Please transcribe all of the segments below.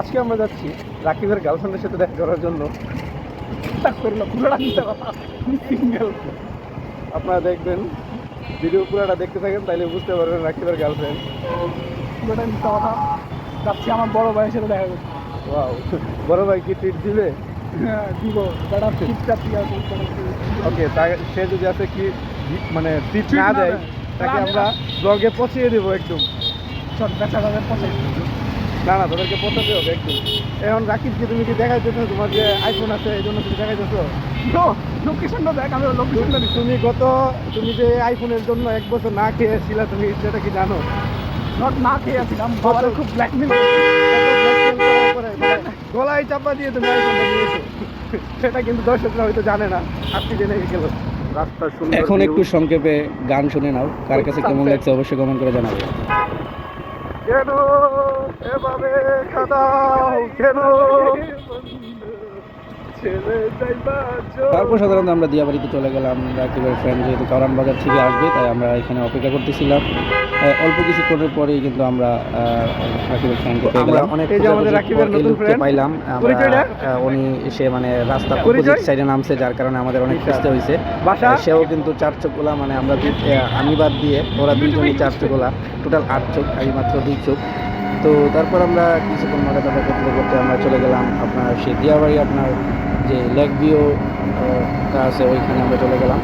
আজকে আমরা যাচ্ছি রাকিবের গার্লফ্রেন্ডের সাথে দেখা করার জন্য। সিঙ্গেল আপনারা দেখবেন ভিডিও পুরোটা দেখতে থাকেন তাইলে বুঝতে পারবেন রাকিবের গার্লফ্রেন্ড পুরোটা মিথ্যা কথা যাচ্ছি আমার বড় ভাইয়ের সাথে দেখা করতে। ওয়াও বড় ভাই কি ট্রিট দিবে? হ্যাঁ ওকে সে যদি আছে কি মানে ট্রিট না দেয় তাকে আমরা ব্লগে পচিয়ে দেবো একদম। সব বেচা তাদের পছন্দ না না তাদেরকে হবে একদম এখন রাকিবকে তুমি কি দেখাইতেছো? তোমার যে আইফোন আছে এই জন্য তুমি দেখাইতেছো? লোকেশনটা দেখ আমি লোকেশনটা তুমি- তুমি গত তুমি যে আইফোনের জন্য এক বছর না খেয়েছিলা তুমি সেটা কি জানো? নট না খেয়ে আছিলাম বাবার খুব ব্ল্যাকমেল মানে গলায় চাপা দিয়ে তুমি আইফোনটা নিয়েছো। সেটা কিন্তু দর্শকরা হয়তো জানে না। আজকে জেনে গেল রাস্তা এখন একটু সংক্ষেপে গান শুনে নাও। কার কাছে কেমন লাগছে অবশ্যই কমেন্ট করে জানাবে। কেন? এভাবে কাদাও কেন? তারপর সাধারণত আমরা দিয়াবাড়িতে চলে গেলাম। রাকিবের ফ্রেন্ড যেহেতু কারণ বাজার থেকে আসবে তাই আমরা এখানে অপেক্ষা করতেছিলাম। অল্প কিছুক্ষণের পরেই কিন্তু আমরা রাকিবের ফ্রেন্ডকে পেয়ে গেলাম অনেক পাইলাম। উনি এসে মানে রাস্তা? অপোজিট সাইডে নামছে যার কারণে আমাদের অনেক খুঁজতে হয়েছে। সেও কিন্তু চার চোখগুলা মানে আমরা আমি বাদ দিয়ে ওরা দুইজনই চার চোখগুলা টোটাল আট চোখ আমি মাত্র দুই চোখ। তো তারপর আমরা কিছুক্ষণ টজা করতে করতে আমরা চলে গেলাম আপনার সেই দিয়াবাড়ি আপনার যে লেক ভিউ টা আছে ওইখানে আমরা চলে গেলাম।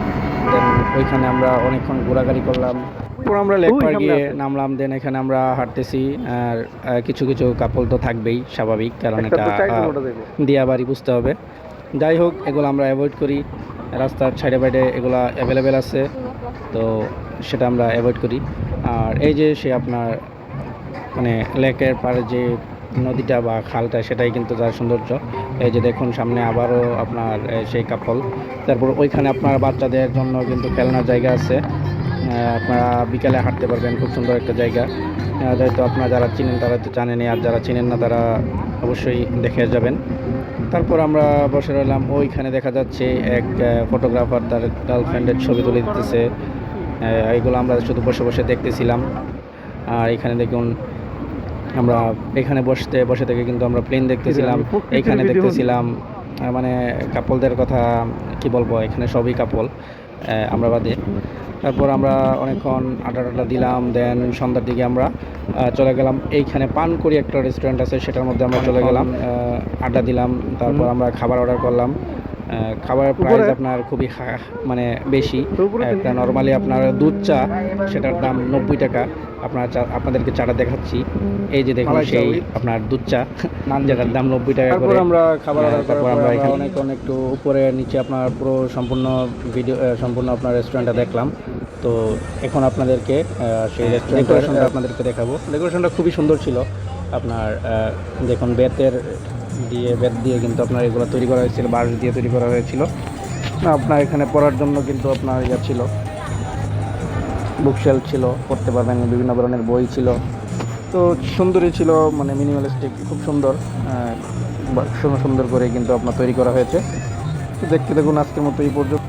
দেন ওইখানে আমরা অনেকক্ষণ ঘোরাঘুরি করলাম। তারপর আমরা লেক পার্কে আছে। নামলাম দেন এখানে আমরা হাঁটতেছি। আর কিছু কিছু কাপল তো থাকবেই স্বাভাবিক কারণ এটা দিয়াবাড়ি বুঝতে হবে। যাই হোক এগুলো আমরা অ্যাভয়েড করি। রাস্তার সাইডে বাইডে এগুলো অ্যাভেলেবেল আছে তো সেটা আমরা অ্যাভয়েড করি। আর এই যে সে আপনার মানে লেকের পাড়ে যে নদীটা বা খালটা সেটাই কিন্তু তার সৌন্দর্য। এই যে দেখুন সামনে আবারও আপনার সেই কাপল। তারপর ওইখানে আপনার বাচ্চাদের জন্য কিন্তু খেলনার জায়গা আছে। আপনারা বিকালে হাঁটতে পারবেন খুব সুন্দর একটা জায়গা। হয়তো আপনারা যারা চিনেন তারা তো জানেনই আর যারা চিনেন না তারা অবশ্যই দেখে যাবেন। তারপর আমরা বসে রইলাম ওইখানে দেখা যাচ্ছে এক ফটোগ্রাফার তার গার্লফ্রেন্ডের ছবি তুলে দিতেছে। আহ, এইগুলো আমরা শুধু বসে বসে দেখতেছিলাম। আর এখানে দেখুন আমরা এখানে বসতে বসে থেকে কিন্তু আমরা প্লেন দেখতেছিলাম video দেখতেছিলাম মানে কাপলদের কথা কি বলব এখানে সবই কাপল আমরা বাদে। তারপর আমরা অনেকক্ষণ আড্ডা টাড্ডা দিলাম দেন সন্ধ্যার দিকে আমরা চলে গেলাম। এইখানে পানকুড়ি একটা রেস্টুরেন্ট আছে সেটার মধ্যে আমরা চলে গেলাম আড্ডা দিলাম তারপর আমরা খাবার অর্ডার করলাম। খাবারের প্রাইস আপনার খুবই মানে বেশি। একটা নর্মালি আপনার দুধ চা সেটার দাম নব্বই টাকা। আপনার চা আপনাদেরকে চাটা দেখাচ্ছি। এই যে দেখুন সেই আপনার দুধ চা যেটার দাম নব্বই টাকা করে। আমরা খাবার হ্যাঁ, তারপর আমরা এখানে অনেক অনেক একটু উপরে নিচে আপনার পুরো সম্পূর্ণ ভিডিও সম্পূর্ণ আপনার রেস্টুরেন্টটা দেখলাম। তো এখন আপনাদেরকে সেই রেস্টুরেন্ট ডেকোরেশনটা আপনাদেরকে দেখাবো। ডেকোরেশনটা খুবই সুন্দর ছিল। আপনার দেখুন বেতের দিয়ে বেত দিয়ে কিন্তু আপনার এগুলো তৈরি করা হয়েছিল, বাঁশ দিয়ে তৈরি করা হয়েছিল। আপনার এখানে পড়ার জন্য কিন্তু আপনার ইয়ে ছিল বুকশেল ছিল, পড়তে পারবেন, বিভিন্ন ধরনের বই ছিল। তো সুন্দরই ছিল মানে মিনিমালিস্টিক খুব সুন্দর সুন্দর করে কিন্তু আপনার তৈরি করা হয়েছে। দেখতে দেখুন আজকের মতো এই পর্যন্ত।